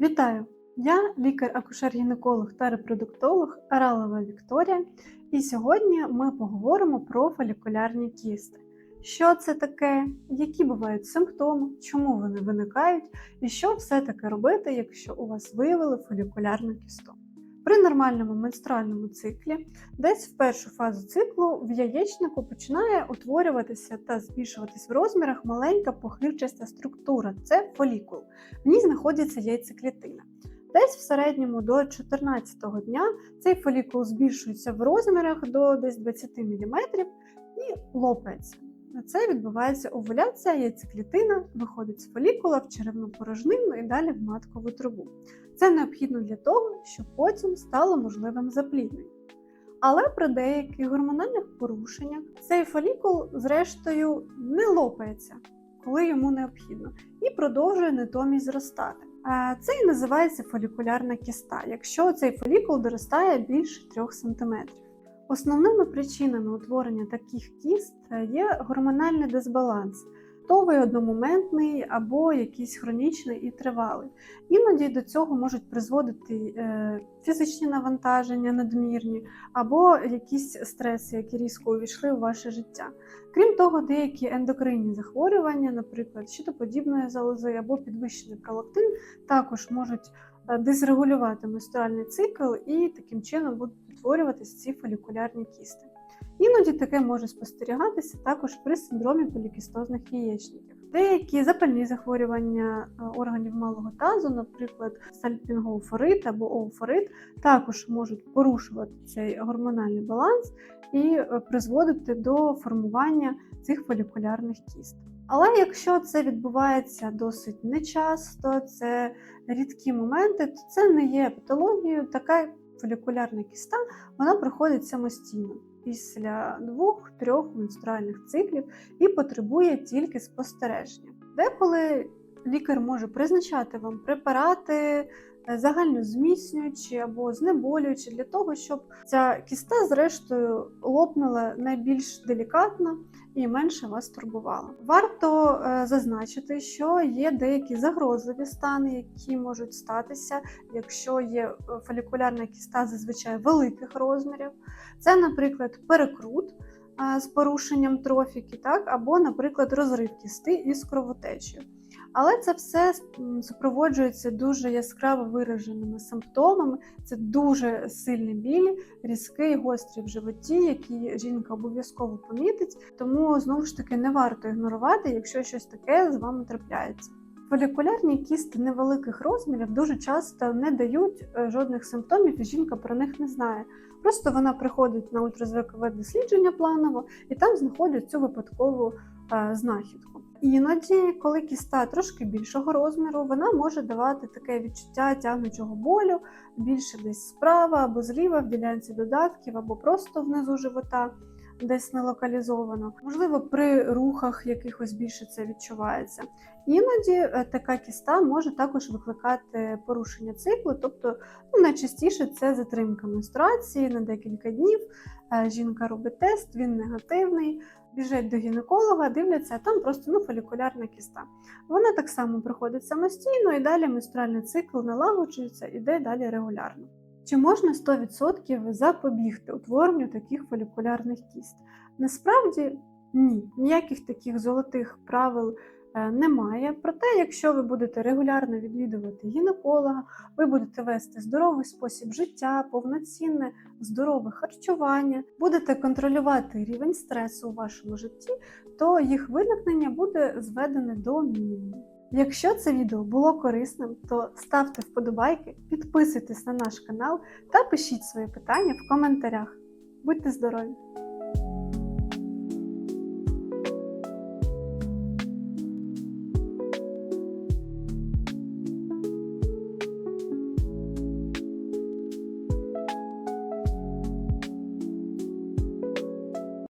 Вітаю! Я лікар-акушер-гінеколог та репродуктолог Аралова Вікторія, і сьогодні ми поговоримо про фолікулярні кісти. Що це таке, які бувають симптоми, чому вони виникають, і що все-таки робити, якщо у вас виявили фолікулярну кісту. При нормальному менструальному циклі, десь в першу фазу циклу в яєчнику починає утворюватися та збільшуватись в розмірах маленька похирчаста структура це фолікул. В ній знаходиться яйцеклітина. Десь в середньому до 14-го дня цей фолікул збільшується в розмірах до десь 20 мм і лопається. Це відбувається овуляція, яйцеклітина виходить з фолікула в черевну порожнину і далі в маткову трубу. Це необхідно для того, щоб потім стало можливим запліднення. Але при деяких гормональних порушеннях цей фолікул, зрештою, не лопається, коли йому необхідно, і продовжує натомість зростати. Це і називається фолікулярна кіста, якщо цей фолікул доростає більше 3 см. Основними причинами утворення таких кіст є гормональний дисбаланс, товий одномоментний або якийсь хронічний і тривалий. Іноді до цього можуть призводити е, фізичні навантаження, надмірні, або якісь стреси, які різко увійшли у ваше життя. Крім того, деякі ендокринні захворювання, наприклад, щитоподібної залози або підвищений пролактин, також можуть е, дисрегулювати менструальний цикл і таким чином будуть утворюватися ці фолікулярні кісти. Іноді таке може спостерігатися також при синдромі полікістозних яєчників. Деякі запальні захворювання е, органів малого тазу, наприклад, сальпінгоуфорит або оуфорит, також можуть порушувати цей гормональний баланс і е, призводити до формування цих фолікулярних кіст. Але якщо це відбувається досить нечасто, це рідкі моменти, то це не є патологією. Така фолікулярна кіста вона проходить самостійно після двох-трьох менструальних циклів і потребує тільки спостереження. Деколи лікар може призначати вам препарати загальнозміцнюючі або знеболюючі для того, щоб ця кіста, зрештою, лопнула найбільш делікатно і менше вас турбувала. Варто е, зазначити, що є деякі загрозливі стани, які можуть статися, якщо є е, фолікулярна кіста зазвичай великих розмірів. Це, наприклад, перекрут. Е, з порушенням трофіки, так, або, наприклад, розрив кісти із кровотечею. Але це все супроводжується дуже яскраво вираженими симптомами. Це дуже сильні білі, різкий, гострі в животі, які жінка обов'язково помітить. Тому знову ж таки не варто ігнорувати, якщо щось таке з вами трапляється. Фолікулярні кісти невеликих розмірів дуже часто не дають е, жодних симптомів, і жінка про них не знає. Просто вона приходить на ультразвукове дослідження планово і там знаходять цю випадкову е, знахідку. Іноді, коли кіста трошки більшого розміру, вона може давати таке відчуття тягнучого болю, більше десь справа або зліва в ділянці додатків, або просто внизу живота, десь не локалізовано. Можливо, при рухах якихось більше це відчувається. Іноді е, така кіста може також викликати порушення циклу, тобто ну, найчастіше це затримка менструації на декілька днів. Е, жінка робить тест, він негативний біжать до гінеколога, дивляться, а там просто ну, фолікулярна кіста. Вона так само проходить самостійно і далі менструальний цикл налагоджується, іде далі регулярно. Чи можна 100% запобігти утворенню таких фолікулярних кіст? Насправді ні, ніяких таких золотих правил Е, немає. Проте, якщо ви будете регулярно відвідувати гінеколога, ви будете вести здоровий спосіб життя, повноцінне здорове харчування, будете контролювати рівень стресу у вашому житті, то їх виникнення буде зведене до мінімуму. Якщо це відео було корисним, то ставте вподобайки, підписуйтесь на наш канал та пишіть свої питання в коментарях. Будьте здорові!